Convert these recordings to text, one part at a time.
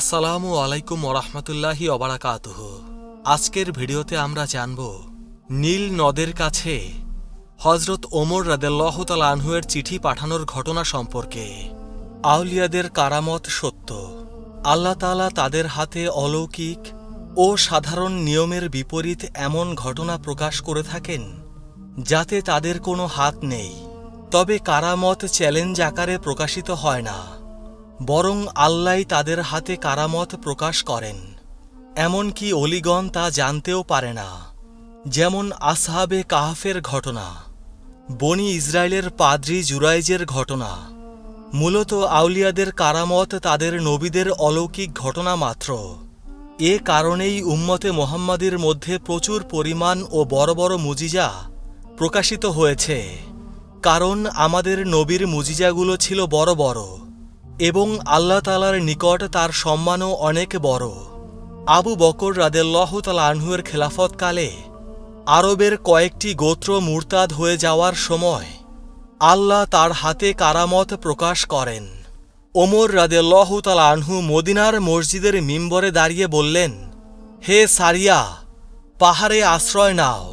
আসসালামু আলাইকুম ওরহমতুল্লাহি অবরাকাতুহ আজকের ভিডিওতে আমরা জানব নীল নদের কাছে হজরত ওমর রাদেল্লাহ তাল আনহুয়ের চিঠি পাঠানোর ঘটনা সম্পর্কে। আউলিয়াদের কারামত সত্য। আল্লাহ তাআলা তাদের হাতে অলৌকিক ও সাধারণ নিয়মের বিপরীত এমন ঘটনা প্রকাশ করে থাকেন যাতে তাদের কোনো হাত নেই। তবে কারামত চ্যালেঞ্জ আকারে প্রকাশিত হয় না। বরং আল্লাহ তাদের হাতে কারামত প্রকাশ করেন। এমনকি অলিগণ তা জানতেও পারে না। যেমন আসহাবে কাহাফের ঘটনা, বনি ইসরায়েলের পাদ্রি জুরাইজের ঘটনা, মূলত আউলিয়াদের কারামত তাদের নবীদের অলৌকিক ঘটনা মাত্র। এ কারণেই উম্মতে মোহাম্মদের মধ্যে প্রচুর পরিমাণ ও বড় বড় মুজিজা প্রকাশিত হয়েছে। কারণ আমাদের নবীর মুজিজাগুলো ছিল বড় বড়। এবং আল্লাহ তালার নিকট তার সম্মানও অনেক বড়। আবু বকর রাদেল্লাহ তালা আনহুয়ের খেলাফতকালে আরবের কয়েকটি গোত্র মুরতাদ হয়ে যাওয়ার সময় আল্লাহ তার হাতে কারামত প্রকাশ করেন। ওমর রাদেল্লাহ তালা আনহু মদিনার মসজিদের মিম্বরে দাঁড়িয়ে বললেন, হে সারিয়া, পাহাড়ে আশ্রয় নাও।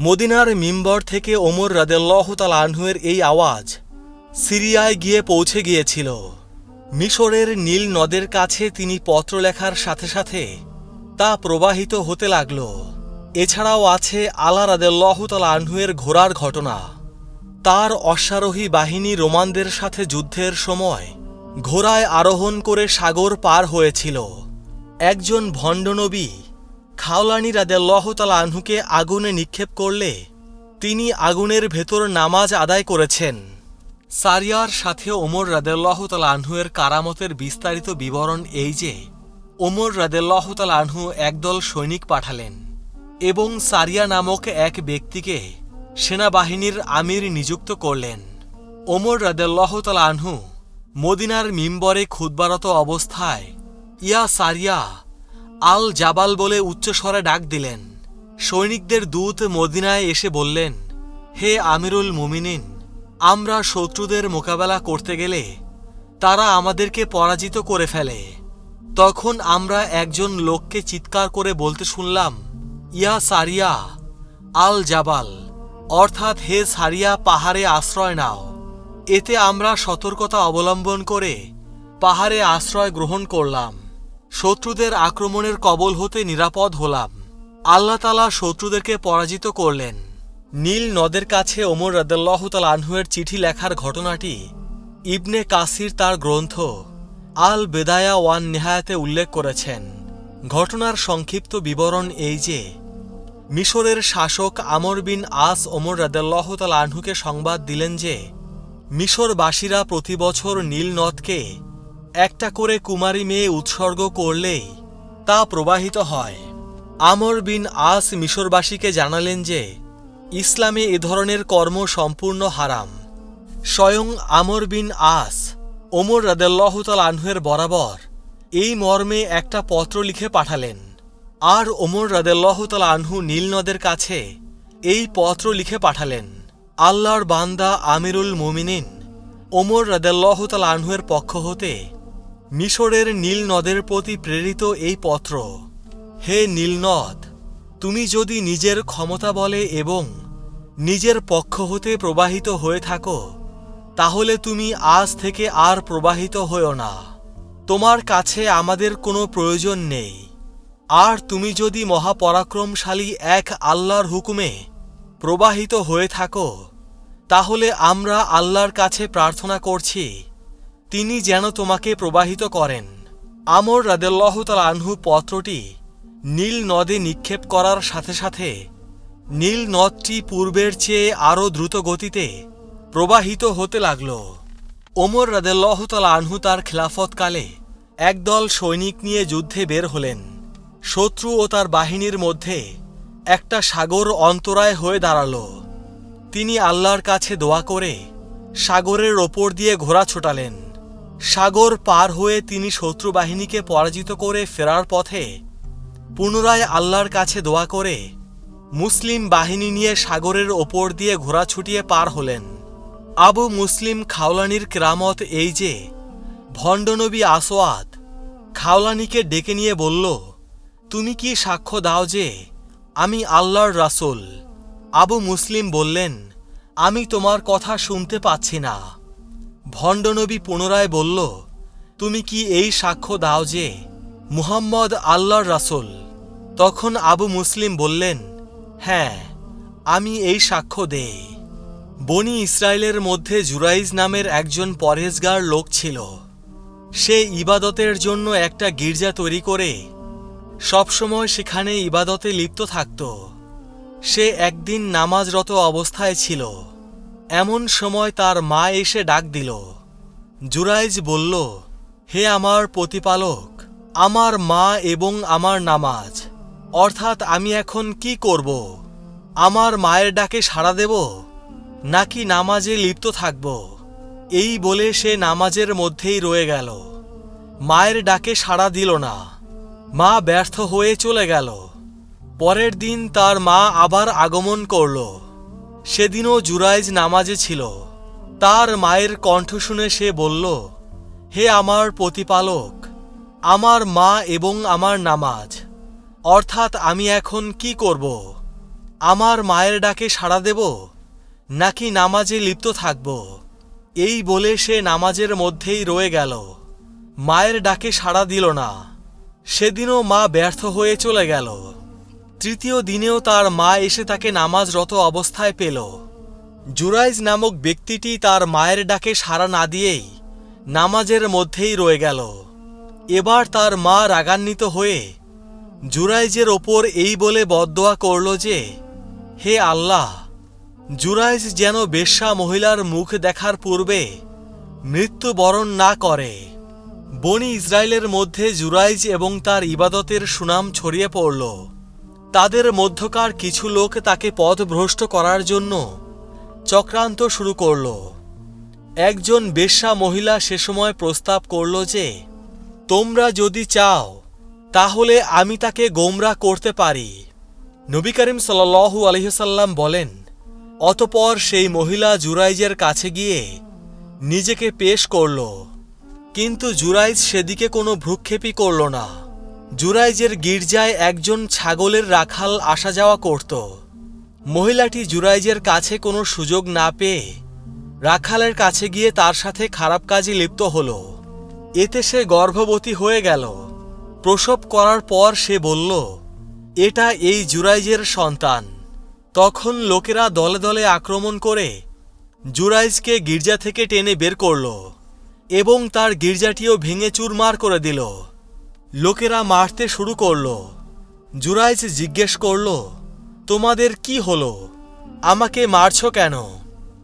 মদিনার মিম্বর থেকে ওমর রাদেল্লাহ তালা আনহুয়ের এই আওয়াজ সিরিয়ায় গিয়ে পৌঁছে গিয়েছিল। মিশরের নীল নদের কাছে তিনি পত্র লেখার সাথে সাথে তা প্রবাহিত হতে লাগল। এছাড়াও আছে আলা রাদেল্লাহতাল আনহুয়ের ঘোড়ার ঘটনা। তার অশ্বারোহী বাহিনী রোমানদের সাথে যুদ্ধের সময় ঘোড়ায় আরোহণ করে সাগর পার হয়েছিল। একজন ভণ্ডনবী খাওলানি রাদেল্লাহতাল আনহুকে আগুনে নিক্ষেপ করলে তিনি আগুনের ভেতর নামাজ আদায় করেছেন। সারিয়ার সাথে ওমর রাদেল্লাহ তাল আনহুয়ের কারামতের বিস্তারিত বিবরণ এই যে, ওমর রাদেল্লাহ তাল আনহু একদল সৈনিক পাঠালেন এবং সারিয়া নামক এক ব্যক্তিকে সেনাবাহিনীর আমির নিযুক্ত করলেন। ওমর রাদেল্লাহ তাল আনহু মদিনার মিম্বরে ক্ষুদ্বারত অবস্থায় ইয়া সারিয়া আল জাবাল বলে উচ্চস্বরে ডাক দিলেন। সৈনিকদের দূত মদিনায় এসে বললেন, হে আমিরুল মুমিনিন আমরা শত্রুদের মোকাবেলা করতে গেলে তারা আমাদেরকে পরাজিত করে ফেলে। তখন আমরা একজন লোককে চিৎকার করে বলতে শুনলাম, ইয়া সারিয়া, আল জাবাল, অর্থাৎ হে সারিয়া পাহাড়ে আশ্রয় নাও। এতে আমরা সতর্কতা অবলম্বন করে পাহাড়ে আশ্রয় গ্রহণ করলাম। শত্রুদের আক্রমণের কবল হতে নিরাপদ হলাম। আল্লাহ তালা শত্রুদেরকে পরাজিত করলেন। নীল নদের কাছে ওমর রাদাল্লাহ তাল আনহুয়ের চিঠি লেখার ঘটনাটি ইবনে কাসির তার গ্রন্থ আল বেদায়া ওয়ান নেহায়াতে উল্লেখ করেছেন। ঘটনার সংক্ষিপ্ত বিবরণ এই যে, মিশরের শাসক আমর বিন আস ওমর রাদাল্লাহ তাল আনহুকে সংবাদ দিলেন যে, মিশরবাসীরা প্রতি বছর নীল নদকে একটা করে কুমারী মেয়ে উৎসর্গ করলেই তা প্রবাহিত হয়। আমর বিন আস মিশরবাসীকে জানালেন যে ইসলামে এ ধরনের কর্ম সম্পূর্ণ হারাম। স্বয়ং আমর বিন আস, ওমর রাদেল্লাহতাল আনহুয়ের বরাবর এই মর্মে একটা পত্র লিখে পাঠালেন। আর ওমর রাদেল্লাহতাল আনহু নীলনদের কাছে এই পত্র লিখে পাঠালেন, আল্লাহর বান্দা আমিরুল মুমিনিন, ওমর রাদেল্লাহতাল আনহুয়ের পক্ষ হতে মিশরের নীলনদের প্রতি প্রেরিত এই পত্র, হে নীলনদ তুমি যদি নিজের ক্ষমতা বলে এবং নিজের পক্ষ হতে প্রবাহিত হয়ে থাকো, তাহলে তুমি আজ থেকে আর প্রবাহিত হও না। তোমার কাছে আমাদের কোনো প্রয়োজন নেই। আর তুমি যদি মহাপরাক্রমশালী এক আল্লাহর হুকুমে প্রবাহিত হয়ে থাকো, তাহলে আমরা আল্লাহর কাছে প্রার্থনা করছি, তিনি যেন তোমাকে প্রবাহিত করেন। আমর রাদেল্লাহতাল আনহু পত্রটি নীল নদে নিক্ষেপ করার সাথে সাথে নীল নদটি পূর্বের চেয়ে আরও দ্রুত গতিতে প্রবাহিত হতে লাগল। ওমর রাদেল্লাহতাল আনহু তার খেলাফতকালে একদল সৈনিক নিয়ে যুদ্ধে বের হলেন। শত্রু ও তার বাহিনীর মধ্যে একটা সাগর অন্তরায় হয়ে দাঁড়াল। তিনি আল্লাহর কাছে দোয়া করে সাগরের ওপর দিয়ে ঘোড়া ছোটালেন। সাগর পার হয়ে তিনি শত্রু বাহিনীকে পরাজিত করে ফেরার পথে পুনরায় আল্লাহর কাছে দোয়া করে মুসলিম বাহিনী নিয়ে সাগরের ওপর দিয়ে ঘোড়া ছুটিয়ে পার হলেন। আবু মুসলিম খাওলানির ক্রামত এই যে ভণ্ডনবী আসোয়াদ খাওলানিকে ডেকে নিয়ে বলল, তুমি কি সাক্ষ্য দাও যে আমি আল্লাহর রাসূল? আবু মুসলিম বললেন, আমি তোমার কথা শুনতে পাচ্ছি না। ভণ্ডনবী পুনরায় বলল, তুমি কি এই সাক্ষ্য দাও যে মুহাম্মদ আল্লাহর রাসূল? তখন আবু মুসলিম বললেন হ্যাঁ আমি এই সাক্ষ্য দেই। বনি ইসরায়েলের মধ্যে জুরাইজ নামের একজন পরহেজগার লোক ছিল। সে ইবাদতের জন্য একটা গির্জা তৈরি করে, সবসময় সেখানে ইবাদতে লিপ্ত থাকত। সে একদিন নামাজরত অবস্থায় ছিল। এমন সময় তার মা এসে ডাক দিল। জুরাইজ বলল, হে আমার প্রতিপালক, আমার মা এবং আমার নামাজ অর্থাৎ আমি এখন কি করব? আমার মায়ের ডাকে সাড়া দেব? নাকি নামাজে লিপ্ত থাকব? এই বলে সে নামাজের মধ্যেই রয়ে গেল। মায়ের ডাকে সাড়া দিল না। মা ব্যর্থ হয়ে চলে গেল। পরের দিন তার মা আবার আগমন করল। সেদিনও জুরাইজ নামাজে ছিল। তার মায়ের কণ্ঠ শুনে সে বলল, হে আমার প্রতিপালক, আমার মা এবং আমার নামাজ অর্থাৎ আমি এখন কি করব? আমার মায়ের ডাকে সাড়া দেব? নাকি নামাজে লিপ্ত থাকব? এই বলে সে নামাজের মধ্যেই রয়ে গেল। মায়ের ডাকে সাড়া দিল না। সেদিনও মা ব্যর্থ হয়ে চলে গেল। তৃতীয় দিনেও তার মা এসে তাকে নামাজরত অবস্থায় পেল। জুরাইজ নামক ব্যক্তিটি তার মায়ের ডাকে সাড়া না দিয়েই নামাজের মধ্যেই রয়ে গেল। এবার তার মা রাগান্বিত হয়ে জুরাইজের ওপর এই বলে বদদোয়া করল যে, হে আল্লাহ, জুরাইজ যেন বেশ্যা মহিলার মুখ দেখার পূর্বে মৃত্যুবরণ না করে। বনি ইসরায়েলের মধ্যে জুরাইজ এবং তার ইবাদতের সুনাম ছড়িয়ে পড়ল। তাদের মধ্যকার কিছু লোক তাকে পথভ্রষ্ট করার জন্য চক্রান্ত শুরু করল। একজন বেশ্যা মহিলা সে সময় প্রস্তাব করল যে, তোমরা যদি চাও তাহলে আমি তাকে গোমরা করতে পারি। নবী করিম সাল্লু আলহিসাল্লাম বলেন, অতপর সেই মহিলা জুরাইজের কাছে গিয়ে নিজেকে পেশ করল, কিন্তু জুরাইজ সেদিকে কোনো ভ্রুক্ষেপই করল না। জুরাইজের গির্জায় একজন ছাগলের রাখাল আসা যাওয়া করত। মহিলাটি জুরাইজের কাছে কোনো সুযোগ না পেয়ে রাখালের কাছে গিয়ে তার সাথে খারাপ কাজে লিপ্ত হল। এতে সে গর্ভবতী হয়ে গেল। প্রসব করার পর সে বলল, এটা এই জুরাইজের সন্তান। তখন লোকেরা দলে দলে আক্রমণ করে জুরাইজকে গির্জা থেকে টেনে বের করল এবং তার গির্জাটিও ভেঙে চুরমার করে দিল। লোকেরা মারতে শুরু করল। জুরাইজ জিজ্ঞেস করল, তোমাদের কি হলো? আমাকে মারছ কেন?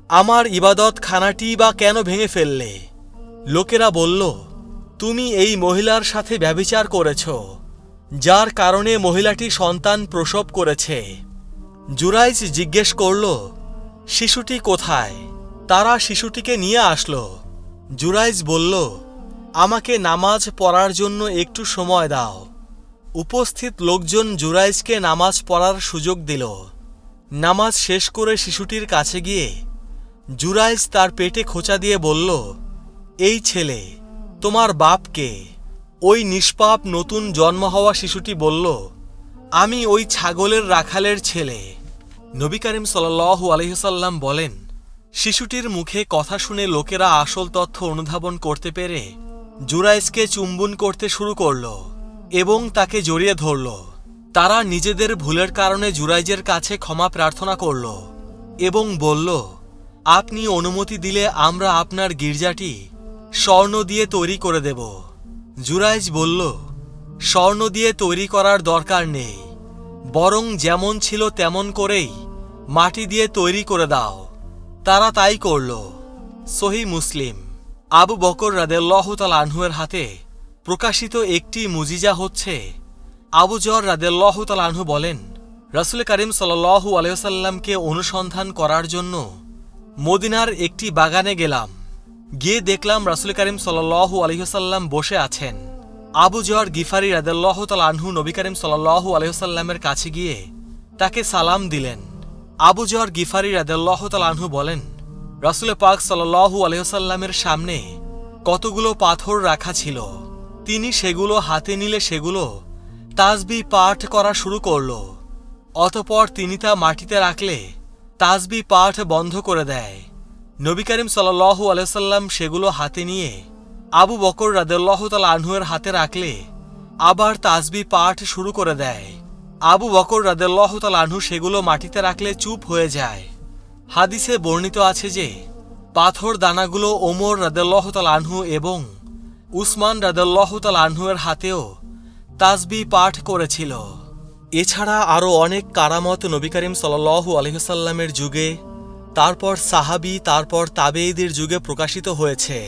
আমার ইবাদত খানাটি বা কেন ভেঙে ফেললে? লোকেরা বলল তুমি এই মহিলার সাথে ব্যভিচার করেছ, যার কারণে মহিলাটি সন্তান প্রসব করেছে। জুরাইজ জিজ্ঞেস করল, শিশুটি কোথায়? তারা শিশুটিকে নিয়ে আসলো। জুরাইজ বলল, আমাকে নামাজ পড়ার জন্য একটু সময় দাও। উপস্থিত লোকজন জুরাইজকে নামাজ পড়ার সুযোগ দিল। নামাজ শেষ করে শিশুটির কাছে গিয়ে জুরাইজ তার পেটে খোঁচা দিয়ে বলল, এই ছেলে তোমার বাপকে ওই নিষ্পাপ নতুন জন্ম হওয়া শিশুটি বলল, আমি ওই ছাগলের রাখালের ছেলে। নবী করিম সাল্লাহু বলেন, শিশুটির মুখে কথা শুনে লোকেরা আসল তথ্য অনুধাবন করতে পেরে জুরাইজকে চুম্বন করতে শুরু করল এবং তাকে জড়িয়ে ধরল। তারা নিজেদের ভুলের কারণে জুরাইজের কাছে ক্ষমা প্রার্থনা করল এবং বলল, আপনি অনুমতি দিলে আমরা আপনার গির্জাটি স্বর্ণ দিয়ে তৈরি করে দেব। জুরাইজ বলল, স্বর্ণ দিয়ে তৈরি করার দরকার নেই। বরং যেমন ছিল তেমন করেই মাটি দিয়ে তৈরি করে দাও। তারা তাই করল। সহি মুসলিম। আবু বকর রাদেল্লাহ তাল আনহুয়ের হাতে প্রকাশিত একটি মুজিজা হচ্ছে, আবু জর রাদেল্লাহ তাল আনহু বলেন, রাসুল করিম সাল্লু আলহামকে অনুসন্ধান করার জন্য মদিনার একটি বাগানে গেলাম। গিয়ে দেখলাম রাসুল করিম সাল্লু আলহিহাল্লাম বসে আছেন। আবু জর গিফারি রাদেল্লাহ তাল আনহু নবী করিম সাল্লু আলহিহাল্লামের কাছে গিয়ে তাকে সালাম দিলেন। আবু জর গিফারি রাদেল্লাহ তাল আনহু বলেন, রাসুল পাক সাল্লু আলহিহাল্লামের সামনে কতগুলো পাথর রাখা ছিল। তিনি সেগুলো হাতে নিলে সেগুলো তাজবি পাঠ করা শুরু করল। অতপর তিনি তা মাটিতে রাখলে তাজবি পাঠ বন্ধ করে দেয়। নবী করিম সাল্লাহু আলাইসাল্লাম সেগুলো হাতে নিয়ে আবু বকর রাদেল্লাহ তাল আনহুয়ের হাতে রাখলে আবার তাজবি পাঠ শুরু করে দেয়। আবু বকর রাদেল্লাহ তাল আনহু সেগুলো মাটিতে রাখলে চুপ হয়ে যায়। হাদিসে বর্ণিত আছে যে, পাথর দানাগুলো ওমর রাদেল্লাহ তাল আনহু এবং উসমান রাদেল্লাহ তাল আনহুয়ের হাতেও তাজবি পাঠ করেছিল। এছাড়া আরও অনেক কারামত নবী করিম সাল্লাহু আলহিসাল্লামের যুগে তারপর সাহাবি, তারপর তাবেইদের যুগে প্রকাশিত হয়েছে।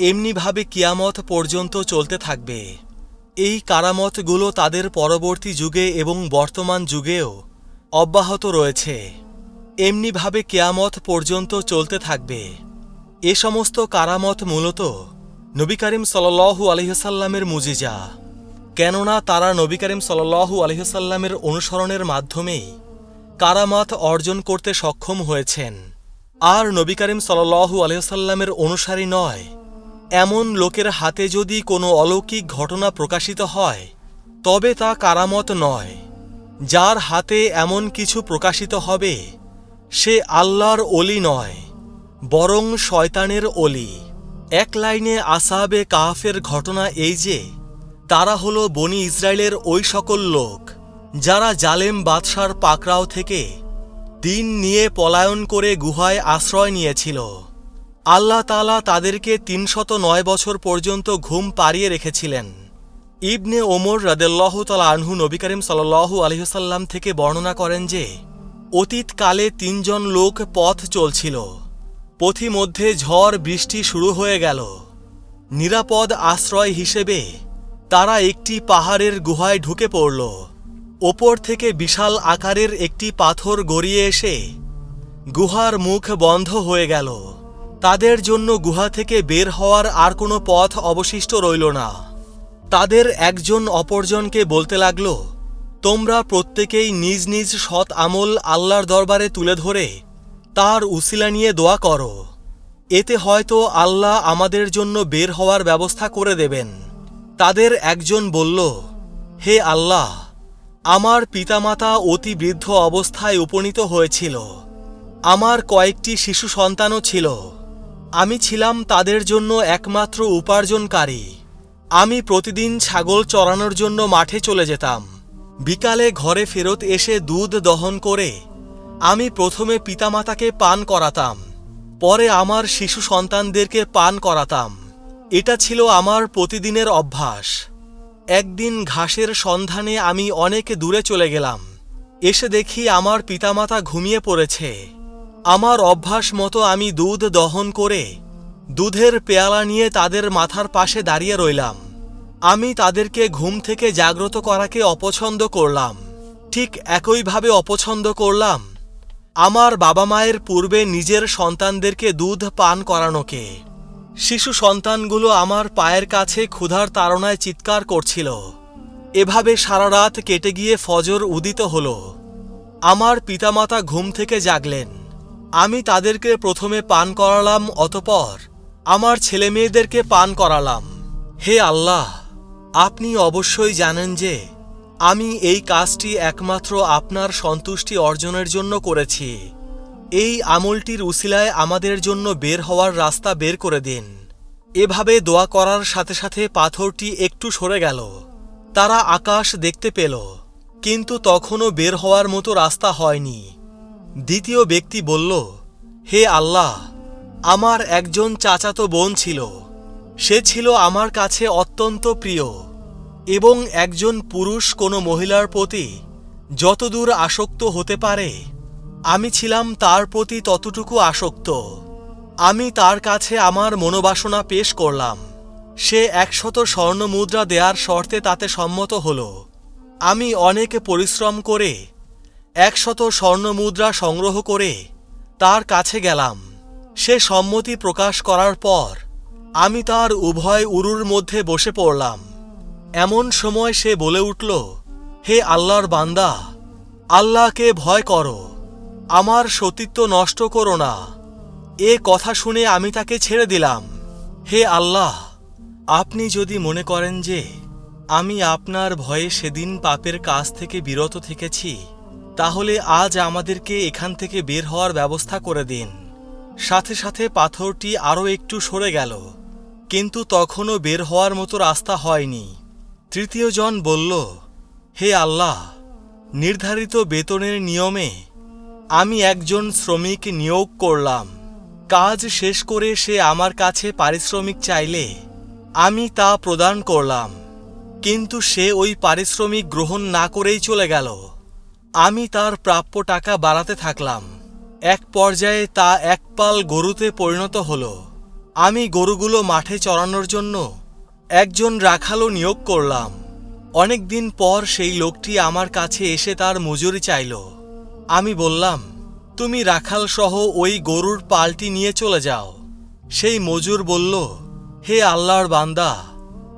এমনিভাবে কিয়ামত পর্যন্ত চলতে থাকবে। এই কারামতগুলো তাদের পরবর্তী যুগে এবং বর্তমান যুগেও অব্যাহত রয়েছে। এমনিভাবে কেয়ামত পর্যন্ত চলতে থাকবে। এ সমস্ত কারামত মূলত নবী করিম সাল্লু আলহিহাসাল্লামের মুজিজা। কেননা তারা নবী করিম সাল্লু আলহিহাসাল্লামের অনুসরণের মাধ্যমেই কারামাত অর্জন করতে সক্ষম হয়েছেন। আর নবী করিম সাল্লু আলহিহাসাল্লামের অনুসারী নয়। এমন লোকের হাতে যদি কোনো অলৌকিক ঘটনা প্রকাশিত হয়, তবে তা কারামত নয়। যার হাতে এমন কিছু প্রকাশিত হবে, সে আল্লাহর অলি নয়, বরং শয়তানের অলি এক লাইনে আসাবে কাহাফের ঘটনা এই যে, তারা হলো বনি ইসরায়েলের ওই সকল লোক। যারা জালেম বাদশার পাকরাও থেকে দিন নিয়ে পলায়ন করে গুহায় আশ্রয় নিয়েছিল। আল্লাহ তালা তাদেরকে তিনশত নয় বছর পর্যন্ত ঘুম পাড়িয়ে রেখেছিলেন। ইবনে ওমর রাদেল্লাহ তালা আনহু নবী করিম সাল্লাহু আলহিহসাল্লাম থেকে বর্ণনা করেন যে, অতীতকালে তিনজন লোক পথ চলছিল। পথিমধ্যে ঝড়, বৃষ্টি শুরু হয়ে গেল। নিরাপদ আশ্রয় হিসেবে তারা একটি পাহাড়ের গুহায় ঢুকে পড়ল। ওপর থেকে বিশাল আকারের একটি পাথর গড়িয়ে এসে গুহার মুখ বন্ধ হয়ে গেল। তাদের জন্য গুহা থেকে বের হওয়ার আর কোনো পথ অবশিষ্ট রইল না। তাদের একজন অপরজনকে বলতে লাগল, তোমরা প্রত্যেকেই নিজ নিজ সৎ আমল আল্লাহর দরবারে তুলে ধরে তার উসিলা নিয়ে দোয়া করো। এতে হয়তো আল্লাহ আমাদের জন্য বের হওয়ার ব্যবস্থা করে দেবেন। তাদের একজন বলল, হে আল্লাহ আমার পিতামাতা অতি বৃদ্ধ অবস্থায় উপনীত হয়েছিল। আমার কয়েকটি শিশু সন্তানও ছিল। আমি ছিলাম তাদের জন্য একমাত্র উপার্জনকারী। আমি প্রতিদিন ছাগল চড়ানোর জন্য মাঠে চলে যেতাম। বিকালে ঘরে ফেরত এসে দুধ দহন করে আমি প্রথমে পিতামাতাকে পান করাতাম। পরে আমার শিশু সন্তানদেরকে পান করাতাম। এটা ছিল আমার প্রতিদিনের অভ্যাস। একদিন ঘাসের সন্ধানে আমি অনেক দূরে চলে গেলাম। এসে দেখি আমার পিতামাতা ঘুমিয়ে পড়েছে। আমার অভ্যাস মতো আমি দুধ দহন করে দুধের পেয়ালা নিয়ে তাদের মাথার পাশে দাঁড়িয়ে রইলাম। আমি তাদেরকে ঘুম থেকে জাগ্রত করাকে অপছন্দ করলাম। ঠিক একইভাবে অপছন্দ করলাম। আমার বাবা মায়ের পূর্বে নিজের সন্তানদেরকে দুধ পান করানোকে। শিশু সন্তানগুলো আমার পায়ের কাছে ক্ষুধার তাড়নায় চিৎকার করছিল। এভাবে সারা রাত কেটে গিয়ে ফজর উদিত হল। আমার পিতামাতা ঘুম থেকে জাগলেন। আমি তাদেরকে প্রথমে পান করালাম, অতপর আমার ছেলে মেয়েদেরকে পান করালাম। হে আল্লাহ, আপনি অবশ্যই জানেন যে আমি এই কাজটি একমাত্র আপনার সন্তুষ্টি অর্জনের জন্য করেছি। এই আমলটির উসিলায় আমাদের জন্য বের হওয়ার রাস্তা বের করে দিন। এভাবে দোয়া করার সাথে সাথে পাথরটি একটু সরে গেল। তারা আকাশ দেখতে পেল, কিন্তু তখনও বের হওয়ার মতো রাস্তা হয়নি। দ্বিতীয় ব্যক্তি বলল, হে আল্লাহ, আমার একজন চাচাতো বোন ছিল। সে ছিল আমার কাছে অত্যন্ত প্রিয় এবং একজন পুরুষ কোনো মহিলার প্রতি যতদূর আসক্ত হতে পারে আমি ছিলাম তার প্রতি ততটুকু আসক্ত। আমি তার কাছে আমার মনোবাসনা পেশ করলাম। সে একশত স্বর্ণ মুদ্রা দেওয়ার শর্তে তাতে সম্মত হল। আমি অনেক পরিশ্রম করে, একশত স্বর্ণ মুদ্রা সংগ্রহ করে তার কাছে গেলাম। সে সম্মতি প্রকাশ করার পর আমি তার উভয় উরুর মধ্যে বসে পড়লাম। এমন সময় সে বলে উঠল, হে আল্লাহর বান্দা, আল্লাহকে ভয় করো। আমার সতীত্ব নষ্ট করো না। এ কথা শুনে আমি তাকে ছেড়ে দিলাম। হে আল্লাহ, আপনি যদি মনে করেন যে আমি আপনার ভয়ে সেদিন পাপের কাজ থেকে বিরত থেকেছি, তাহলে আজ আমাদেরকে এখান থেকে বের হওয়ার ব্যবস্থা করে দিন। সাথে সাথে পাথরটি আরও একটু সরে গেল, কিন্তু তখনও বের হওয়ার মতো রাস্তা হয়নি। তৃতীয় জন বলল, হে আল্লাহ, নির্ধারিত বেতনের নিয়মে আমি একজন শ্রমিক নিয়োগ করলাম। কাজ শেষ করে সে আমার কাছে পারিশ্রমিক চাইলে, আমি তা প্রদান করলাম। কিন্তু সে ওই পারিশ্রমিক গ্রহণ না করেই চলে গেল। আমি তার প্রাপ্য টাকা বাড়াতে থাকলাম। এক পর্যায়ে তা এক পাল গরুতে পরিণত হল। আমি গরুগুলো মাঠে চড়ানোর জন্য একজন রাখালও নিয়োগ করলাম। অনেক দিন পর সেই লোকটি আমার কাছে এসে তার মজুরি চাইল। আমি বললাম, তুমি রাখাল সহ ওই গরুর পালটি নিয়ে চলে যাও। সেই মজুর বলল, হে আল্লাহর বান্দা,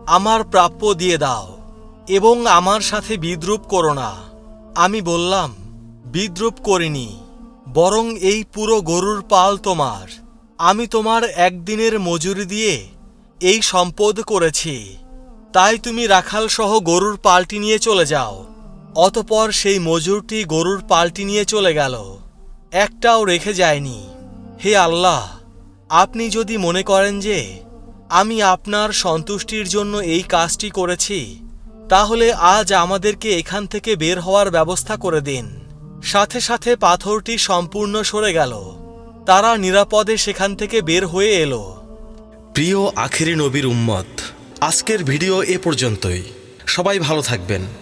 আমার প্রাপ্য দিয়ে দাও এবং আমার সাথে বিদ্রুপ করো না। আমি বললাম, বিদ্রুপ করিনি, বরং এই পুরো গরুর পাল তোমার। আমি তোমার একদিনের মজুরি দিয়ে এই সম্পদ করেছি। তাই তুমি রাখাল সহ গরুর পালটি নিয়ে চলে যাও। অতপর সেই মজুরটি গরুর পালটি নিয়ে চলে গেল। একটাও রেখে যায়নি। হে আল্লাহ, আপনি যদি মনে করেন যে আমি আপনার সন্তুষ্টির জন্য এই কাজটি করেছি, তাহলে আজ আমাদেরকে এখান থেকে বের হওয়ার ব্যবস্থা করে দিন। সাথে সাথে পাথরটি সম্পূর্ণ সরে গেল। তারা নিরাপদে সেখান থেকে বের হয়ে এলো। প্রিয় আখেরি নবীর উম্মত, আজকের ভিডিও এ পর্যন্তই। সবাই ভালো থাকবেন।